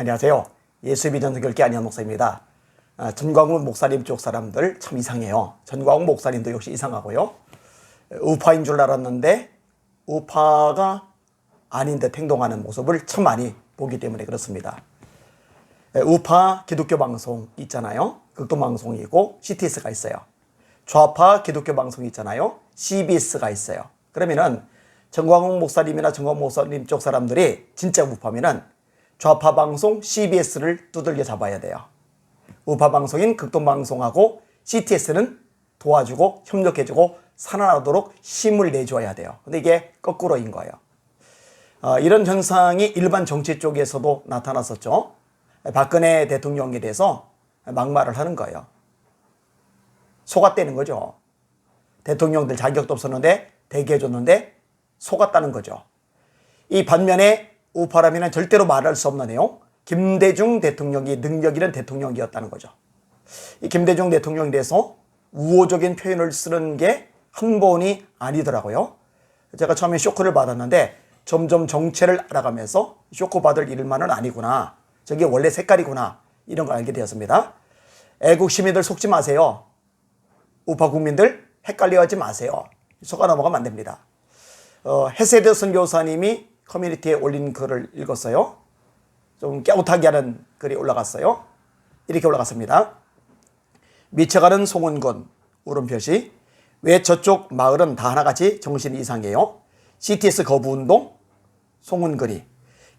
안녕하세요. 예수비 전도교회 안녕 목사입니다. 아, 전광훈 목사님 쪽 사람들 참 이상해요. 전광훈 목사님도 역시 이상하고요. 우파인 줄 알았는데 우파가 아닌 듯 행동하는 모습을 참 많이 보기 때문에 그렇습니다. 에, 우파 기독교 방송 있잖아요. 극동 방송이고 CTS가 있어요. 좌파 기독교 방송 있잖아요. CBS가 있어요. 그러면은 정광훈 목사님이나 정광훈 목사님 쪽 사람들이 진짜 우파면은 좌파 방송 CBS를 두들겨 잡아야 돼요. 우파 방송인 극동 방송하고 CTS는 도와주고 협력해주고 살아나도록 힘을 내줘야 돼요. 근데 이게 거꾸로인 거예요. 어, 이런 현상이 일반 정치 쪽에서도 나타났었죠. 박근혜 대통령에 대해서 막말을 하는 거예요. 속았다는 거죠. 대통령들 자격도 없었는데 대기해줬는데 속았다는 거죠. 이 반면에 우파라면 절대로 말할 수 없는 내용, 김대중 대통령이 능력 있는 대통령이었다는 거죠. 이 김대중 대통령에 대해서 우호적인 표현을 쓰는 게 한 번이 아니더라고요. 제가 처음에 쇼크를 받았는데 점점 정체를 알아가면서 쇼크 받을 일만은 아니구나. 저게 원래 색깔이구나. 이런 걸 알게 되었습니다. 애국 시민들 속지 마세요. 우파 국민들 헷갈려 하지 마세요. 속아 넘어가면 안 됩니다. 어, 헤세드 선교사님이 커뮤니티에 올린 글을 읽었어요. 좀 깨우타게 하는 글이 올라갔어요. 이렇게 올라갔습니다. 미쳐가는 송은군 울음표시 왜 저쪽 마을은 다 하나같이 정신이 이상해요? CTS 거부운동 송은근이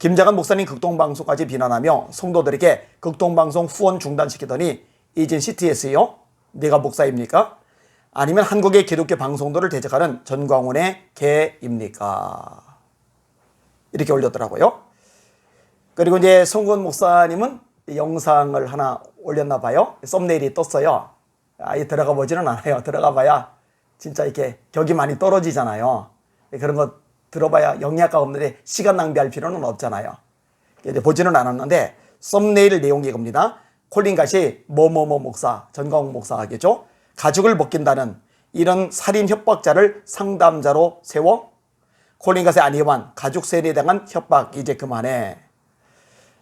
김장한 목사님 극동방송까지 비난하며 성도들에게 극동방송 후원 중단시키더니 이젠 CTS요? 내가 목사입니까? 아니면 한국의 기독교 방송들을 대적하는 전광훈의 개입니까? 이렇게 올렸더라고요. 그리고 이제 송근 목사님은 영상을 하나 올렸나 봐요. 썸네일이 떴어요. 아예 들어가 보지는 않아요. 들어가 봐야 진짜 이렇게 격이 많이 떨어지잖아요. 그런 거 들어봐야 영양가 없는데 시간 낭비할 필요는 없잖아요. 이제 보지는 않았는데 썸네일 내용이 이겁니다. 콜린 가시 뭐뭐뭐 목사, 전광훈 목사겠죠. 가죽을 벗긴다는 이런 살인 협박자를 상담자로 세워 가시 아니만 가죽 세례에 대한 협박 이제 그만해.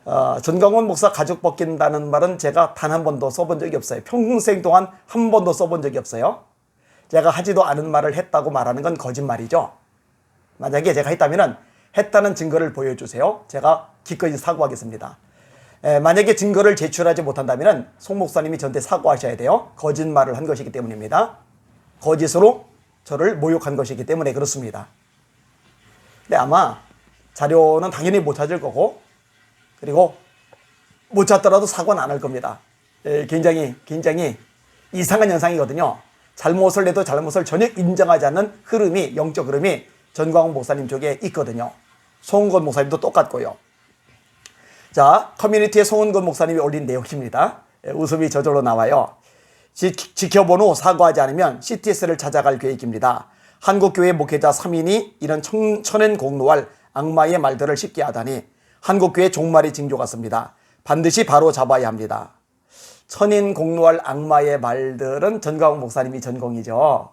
어, 전광훈 목사 가죽 벗긴다는 말은 제가 단 한 번도 써본 적이 없어요. 평생 동안 한 번도 써본 적이 없어요. 제가 하지도 않은 말을 했다고 말하는 건 거짓말이죠. 만약에 제가 했다면 했다는 증거를 보여주세요. 제가 기꺼이 사과하겠습니다. 에, 만약에 증거를 제출하지 못한다면 송 목사님이 저한테 사과하셔야 돼요. 거짓말을 한 것이기 때문입니다. 거짓으로 저를 모욕한 것이기 때문에 그렇습니다. 근데 아마 자료는 당연히 못 찾을 거고 그리고 못 찾더라도 사과는 안 할 겁니다. 에, 굉장히 굉장히 이상한 현상이거든요. 잘못을 해도 잘못을 전혀 인정하지 않는 흐름이 영적 흐름이 전광훈 목사님 쪽에 있거든요. 송은건 목사님도 똑같고요. 자, 커뮤니티에 송은건 목사님이 올린 내용입니다. 예, 웃음이 저절로 나와요. 지, 지켜본 후 사과하지 않으면 CTS를 찾아갈 계획입니다. 한국교회 목회자 3인이 이런 천, 천엔 공로할 악마의 말들을 쉽게 하다니 한국교회 종말이 징조 같습니다. 반드시 바로 잡아야 합니다. 천인 공로할 악마의 말들은 전광훈 목사님이 전공이죠.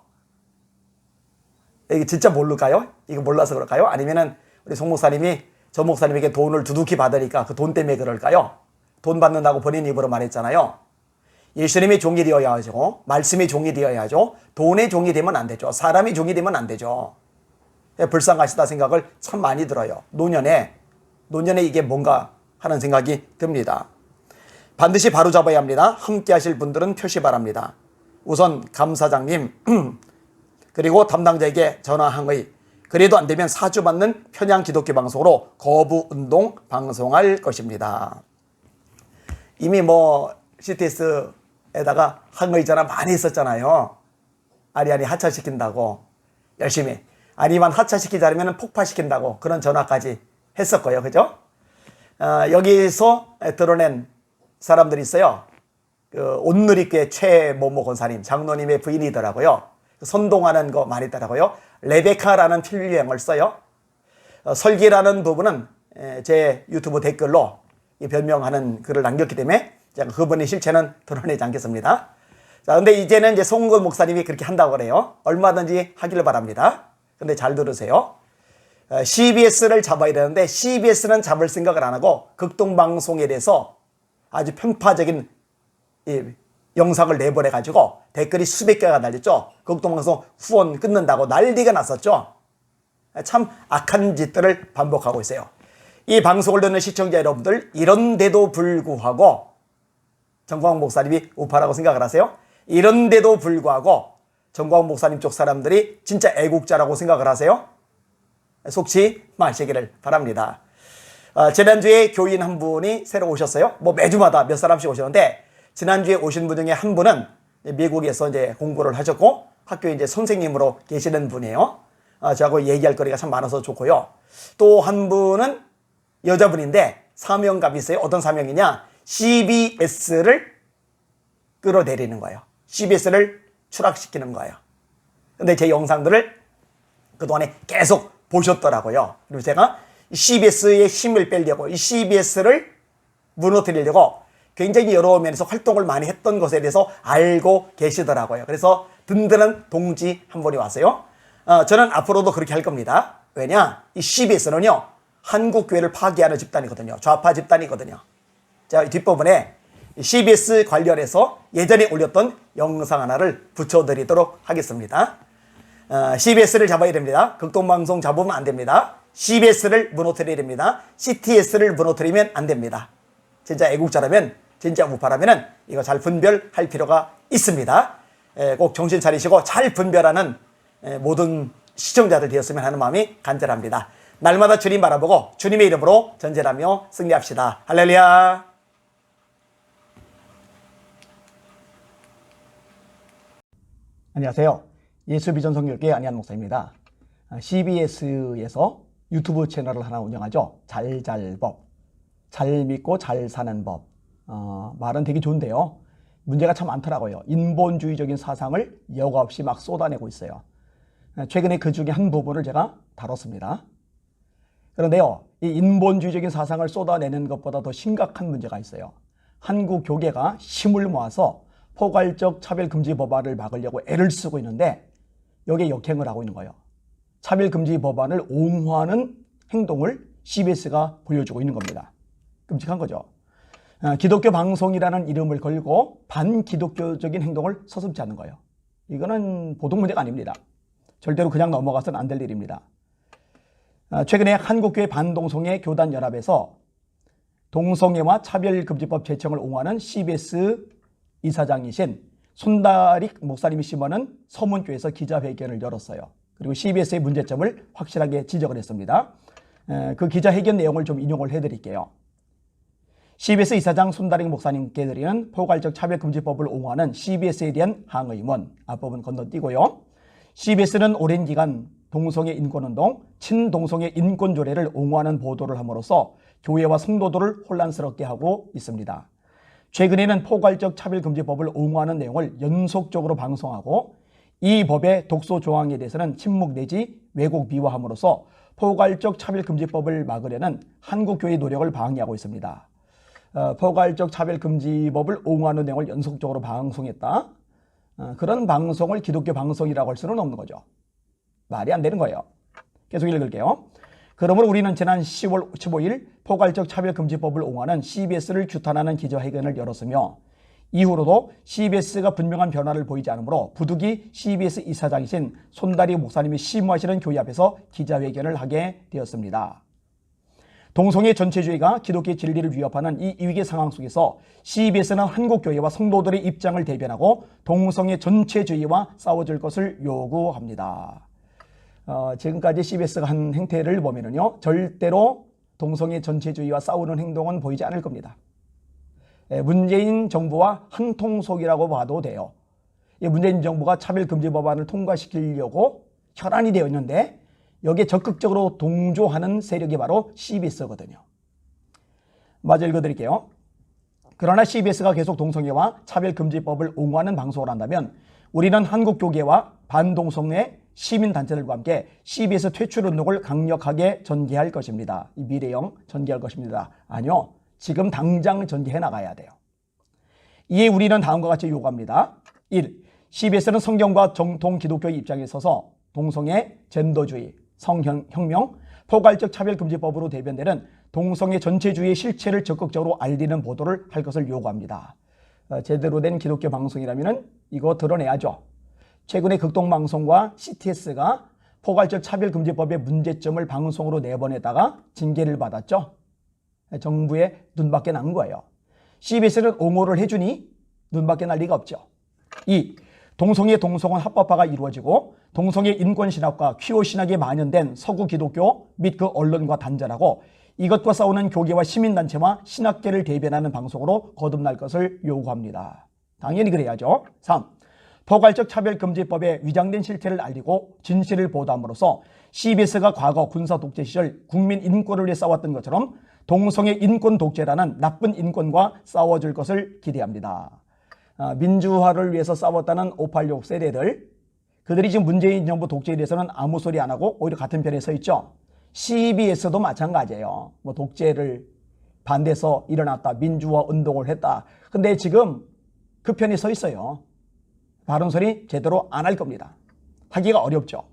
이게 진짜 모를까요? 이거 몰라서 그럴까요? 아니면은 우리 송 목사님이 저 목사님에게 돈을 두둑히 받으니까 그 돈 때문에 그럴까요? 돈 받는다고 본인 입으로 말했잖아요. 예수님이 종이 되어야 하죠. 말씀이 종이 되어야 하죠. 돈의 종이 되면 안 되죠. 사람이 종이 되면 안 되죠. 예, 불쌍하시다 생각을 참 많이 들어요. 노년에, 노년에 이게 뭔가 하는 생각이 듭니다. 반드시 바로 잡아야 합니다. 함께 하실 분들은 표시 바랍니다. 우선 감사장님, 그리고 담당자에게 전화항의 그래도 안 되면 사주 받는 편향 기독교 방송으로 거부 운동 방송할 것입니다. 이미 뭐 CTS 에다가 항의전화 많이 있었잖아요. 아리아리 하차시킨다고 열심히 아니면 하차시키지 않으면 폭파시킨다고 그런 전화까지 했었고요. 그죠? 어, 여기서 드러낸 사람들이 있어요. 그 온누리교회 최모모 권사님 장로님의 부인이더라고요. 선동하는 거 많이 있더라고요. 레베카라는 필유형을 써요. 어, 설계라는 부분은 에, 제 유튜브 댓글로 이 변명하는 글을 남겼기 때문에 제가 그분의 실체는 드러내지 않겠습니다. 자, 근데 이제는 이제 송근 목사님이 그렇게 한다고 그래요. 얼마든지 하기를 바랍니다. 근데 잘 들으세요. CBS를 잡아야 되는데 CBS는 잡을 생각을 안 하고 극동방송에 대해서 아주 편파적인 이 영상을 내보내 가지고 댓글이 수백 개가 달렸죠. 극동방송 후원 끊는다고 난리가 났었죠. 참 악한 짓들을 반복하고 있어요. 이 방송을 듣는 시청자 여러분들 이런데도 불구하고 정광훈 목사님이 우파라고 생각을 하세요? 이런데도 불구하고 정광훈 목사님 쪽 사람들이 진짜 애국자라고 생각을 하세요? 속지 마시기를 바랍니다. 어, 지난주에 교인 한 분이 새로 오셨어요. 뭐 매주마다 몇 사람씩 오셨는데 지난주에 오신 분 중에 한 분은 미국에서 이제 공부를 하셨고 학교에 이제 선생님으로 계시는 분이에요. 어, 저하고 얘기할 거리가 참 많아서 좋고요. 또 한 분은 여자분인데 사명감이 있어요. 어떤 사명이냐? CBS를 끌어내리는 거예요. CBS를 추락시키는 거예요. 근데 제 영상들을 그동안에 계속 보셨더라고요. 그리고 제가 CBS의 힘을 빼려고 이 CBS를 무너뜨리려고 굉장히 여러 면에서 활동을 많이 했던 것에 대해서 알고 계시더라고요. 그래서 든든한 동지 한 분이 왔어요. 어, 저는 앞으로도 그렇게 할 겁니다. 왜냐? 이 CBS는요, 한국 교회를 파괴하는 집단이거든요. 좌파 집단이거든요. 자, 뒷부분에 CBS 관련해서 예전에 올렸던 영상 하나를 붙여드리도록 하겠습니다. 어, CBS를 잡아야 됩니다. 극동방송 잡으면 안 됩니다. CBS를 무너뜨려야 됩니다. CTS를 무너뜨리면 안 됩니다. 진짜 애국자라면, 진짜 우파라면 이거 잘 분별할 필요가 있습니다. 에, 꼭 정신 차리시고 잘 분별하는 에, 모든 시청자들 되었으면 하는 마음이 간절합니다. 날마다 주님 바라보고 주님의 이름으로 전제하며 승리합시다. 할렐루야. 안녕하세요. 예수 비전 성교회 안희한 목사입니다. CBS에서 유튜브 채널을 하나 운영하죠. 잘잘법. 잘 믿고 잘 사는 법. 어, 말은 되게 좋은데요. 문제가 참 많더라고요. 인본주의적인 사상을 여과 없이 막 쏟아내고 있어요. 최근에 그 중에 한 부분을 제가 다뤘습니다. 그런데요, 이 인본주의적인 사상을 쏟아내는 것보다 더 심각한 문제가 있어요. 한국 교계가 힘을 모아서 포괄적 차별금지 법안을 막으려고 애를 쓰고 있는데 여기에 역행을 하고 있는 거예요. 차별금지 법안을 옹호하는 행동을 CBS가 보여주고 있는 겁니다. 끔찍한 거죠. 아, 기독교 방송이라는 이름을 걸고 반기독교적인 행동을 서슴지 않는 거예요. 이거는 보통 문제가 아닙니다. 절대로 그냥 넘어가서는 안 될 일입니다. 아, 최근에 한국교회 반동성애 교단 연합에서 동성애와 차별금지법 제청을 옹호하는 CBS 이사장이신 손다릭 목사님이 심어는 서문교에서 기자회견을 열었어요. 그리고 CBS의 문제점을 확실하게 지적을 했습니다. 그 기자회견 내용을 좀 인용을 해드릴게요. CBS 이사장 손다릭 목사님께 드리는 포괄적 차별금지법을 옹호하는 CBS에 대한 항의문 앞부분 건너뛰고요. CBS는 오랜 기간 동성애 인권운동, 친동성애 인권조례를 옹호하는 보도를 함으로써 교회와 성도들을 혼란스럽게 하고 있습니다. 최근에는 포괄적 차별금지법을 옹호하는 내용을 연속적으로 방송하고 이 법의 독소 조항에 대해서는 침묵 내지 왜곡 미화함으로써 포괄적 차별금지법을 막으려는 한국교회 노력을 방해하고 있습니다. 어, 포괄적 차별금지법을 옹호하는 내용을 연속적으로 방송했다. 어, 그런 방송을 기독교 방송이라고 할 수는 없는 거죠. 말이 안 되는 거예요. 계속 읽을게요. 그러므로 우리는 지난 10월 15일 포괄적 차별금지법을 옹호하는 CBS를 규탄하는 기자회견을 열었으며 이후로도 CBS가 분명한 변화를 보이지 않으므로 부득이 CBS 이사장이신 손다리 목사님이 심무하시는 교회 앞에서 기자회견을 하게 되었습니다. 동성애 전체주의가 기독교 진리를 위협하는 이 위기 상황 속에서 CBS는 한국교회와 성도들의 입장을 대변하고 동성애 전체주의와 싸워줄 것을 요구합니다. 어, 지금까지 CBS가 한 행태를 보면은요, 절대로 동성애 전체주의와 싸우는 행동은 보이지 않을 겁니다. 예, 문재인 정부와 한통속이라고 봐도 돼요. 문재인 정부가 차별금지 법안을 통과시키려고 혈안이 되어 있는데 여기에 적극적으로 동조하는 세력이 바로 CBS거든요. 마저 읽어드릴게요. 그러나 CBS가 계속 동성애와 차별금지법을 옹호하는 방송을 한다면 우리는 한국교계와 반동성애 시민단체들과 함께 CBS 퇴출 운동을 강력하게 전개할 것입니다. 이 미래형 전개할 것입니다. 아니요. 지금 당장 전개해 나가야 돼요. 이에 우리는 다음과 같이 요구합니다. 1. CBS는 성경과 정통 기독교의 입장에 서서 동성애, 젠더주의, 성혁명, 포괄적 차별금지법으로 대변되는 동성애 전체주의의 실체를 적극적으로 알리는 보도를 할 것을 요구합니다. 어, 제대로 된 기독교 방송이라면 이거 드러내야죠. 최근에 극동방송과 CTS가 포괄적 차별금지법의 문제점을 방송으로 내보내다가 징계를 받았죠. 정부의 눈밖에 난 거예요. CBS는 옹호를 해주니 눈밖에 날 리가 없죠. 2. 동성애 동성혼 합법화가 이루어지고 동성애 인권 신학과 퀴어 신학이 만연된 서구 기독교 및 그 언론과 단절하고 이것과 싸우는 교계와 시민단체와 신학계를 대변하는 방송으로 거듭날 것을 요구합니다. 당연히 그래야죠. 3. 포괄적 차별금지법의 위장된 실태를 알리고 진실을 보도함으로써 CBS가 과거 군사 독재 시절 국민 인권을 위해 싸웠던 것처럼 동성애 인권 독재라는 나쁜 인권과 싸워줄 것을 기대합니다. 아, 민주화를 위해서 싸웠다는 586 세대들 그들이 지금 문재인 정부 독재에 대해서는 아무 소리 안 하고 오히려 같은 편에 서 있죠. CBS도 마찬가지예요. 뭐 독재를 반대해서 일어났다. 민주화 운동을 했다. 근데 지금 그 편에 서 있어요. 바른 소리 제대로 안 할 겁니다. 하기가 어렵죠.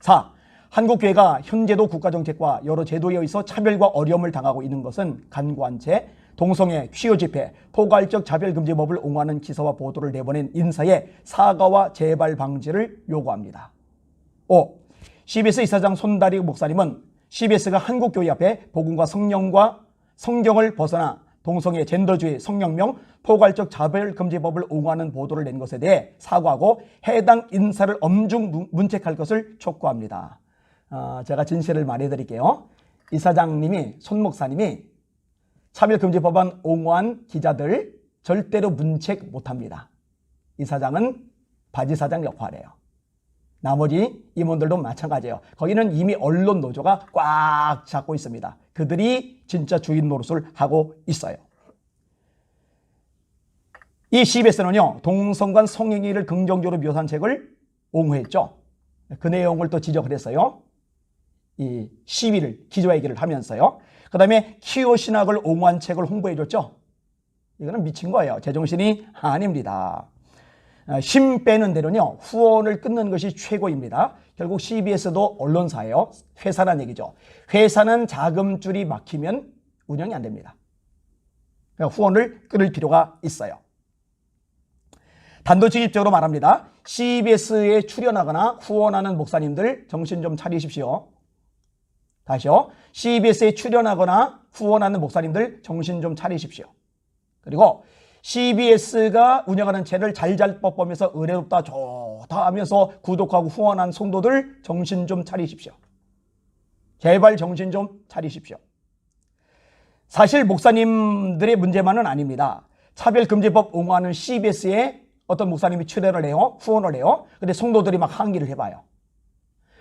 4. 한국교회가 현재도 국가정책과 여러 제도에 의해서 차별과 어려움을 당하고 있는 것은 간과한 채 동성애, 퀴어 집회, 포괄적 차별금지법을 옹호하는 기사와 보도를 내보낸 인사의 사과와 재발 방지를 요구합니다. 5. CBS 이사장 손다리 목사님은 CBS가 한국교회 앞에 복음과 성령과 성경을 벗어나 동성애, 젠더주의, 성령명, 포괄적 차별금지법을 옹호하는 보도를 낸 것에 대해 사과하고 해당 인사를 엄중 문책할 것을 촉구합니다. 어, 제가 진실을 말해드릴게요. 이 사장님이, 손 목사님이 차별금지법안 옹호한 기자들 절대로 문책 못합니다. 이 사장은 바지 사장 역할이에요. 나머지 임원들도 마찬가지예요. 거기는 이미 언론 노조가 꽉 잡고 있습니다. 그들이 진짜 주인 노릇을 하고 있어요. 이 CBS는요, 동성간 성행위를 긍정적으로 묘사한 책을 옹호했죠. 그 내용을 또 지적을 했어요. 이 시위를, 기조회기를 하면서요. 그 다음에 키오 신학을 옹호한 책을 홍보해줬죠. 이거는 미친 거예요. 제정신이 아닙니다. 어, 힘 빼는 대로는요, 후원을 끊는 것이 최고입니다. 결국 CBS도 언론사예요. 회사란 얘기죠. 회사는 자금줄이 막히면 운영이 안 됩니다. 그러니까 후원을 끊을 필요가 있어요. 단도직입적으로 말합니다. CBS에 출연하거나 후원하는 목사님들 정신 좀 차리십시오. 다시요. CBS에 출연하거나 후원하는 목사님들 정신 좀 차리십시오. 그리고 CBS가 운영하는 채를 잘잘 뻗으면서 의뢰롭다 좋다 하면서 구독하고 후원한 성도들 정신 좀 차리십시오. 제발 정신 좀 차리십시오. 사실 목사님들의 문제만은 아닙니다. 차별금지법 옹호하는 CBS에 어떤 목사님이 출연을 해요. 후원을 해요. 근데 성도들이 막 항의를 해봐요.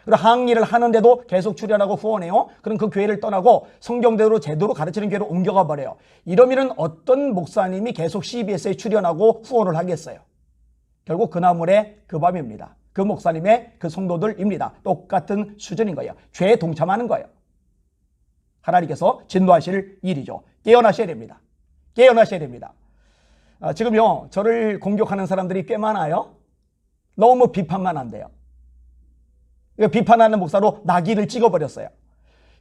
항의를 하는데도 계속 출연하고 후원해요. 그럼 그 교회를 떠나고 성경대로 제대로 가르치는 교회로 옮겨가 버려요. 이러면은 어떤 목사님이 계속 CBS에 출연하고 후원을 하겠어요. 결국 그 나물의 그 밤입니다. 그 목사님의 그 성도들입니다. 똑같은 수준인 거예요. 죄에 동참하는 거예요. 하나님께서 진노하실 일이죠. 깨어나셔야 됩니다. 깨어나셔야 됩니다. 아, 지금요, 저를 공격하는 사람들이 꽤 많아요. 너무 비판만 안 돼요. 비판하는 목사로 나기를 찍어버렸어요.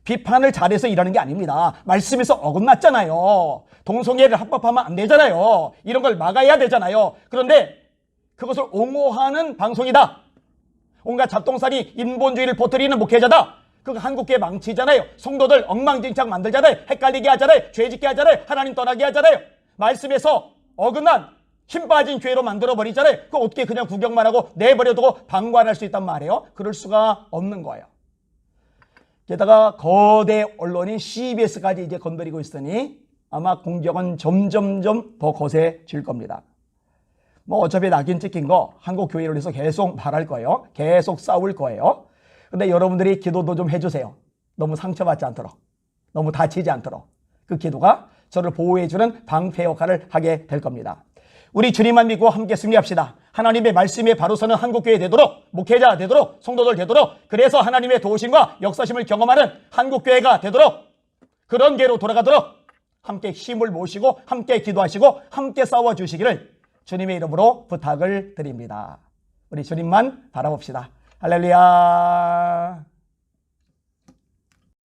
비판을 잘해서 일하는 게 아닙니다. 말씀에서 어긋났잖아요. 동성애를 합법하면 안 되잖아요. 이런 걸 막아야 되잖아요. 그런데 그것을 옹호하는 방송이다. 온갖 잡동사니 인본주의를 퍼뜨리는 목회자다. 그거 한국계 망치잖아요. 성도들 엉망진창 만들잖아요. 헷갈리게 하잖아요. 죄짓게 하잖아요. 하나님 떠나게 하잖아요. 말씀에서 어긋난 힘 빠진 교회로 만들어버리잖아요. 그 어떻게 그냥 구경만 하고 내버려두고 방관할 수 있단 말이에요? 그럴 수가 없는 거예요. 게다가 거대 언론인 CBS까지 이제 건드리고 있으니 아마 공격은 점점점 더 거세질 겁니다. 뭐 어차피 낙인 찍힌 거 한국 교회를 위해서 계속 말할 거예요. 계속 싸울 거예요. 근데 여러분들이 기도도 좀 해주세요. 너무 상처받지 않도록. 너무 다치지 않도록. 그 기도가 저를 보호해주는 방패 역할을 하게 될 겁니다. 우리 주님만 믿고 함께 승리합시다. 하나님의 말씀에 바로 서는 한국교회 되도록 목회자 되도록 성도들 되도록 그래서 하나님의 도우심과 역사심을 경험하는 한국교회가 되도록 그런 교회로 돌아가도록 함께 힘을 모시고 함께 기도하시고 함께 싸워 주시기를 주님의 이름으로 부탁을 드립니다. 우리 주님만 바라봅시다. 할렐루야.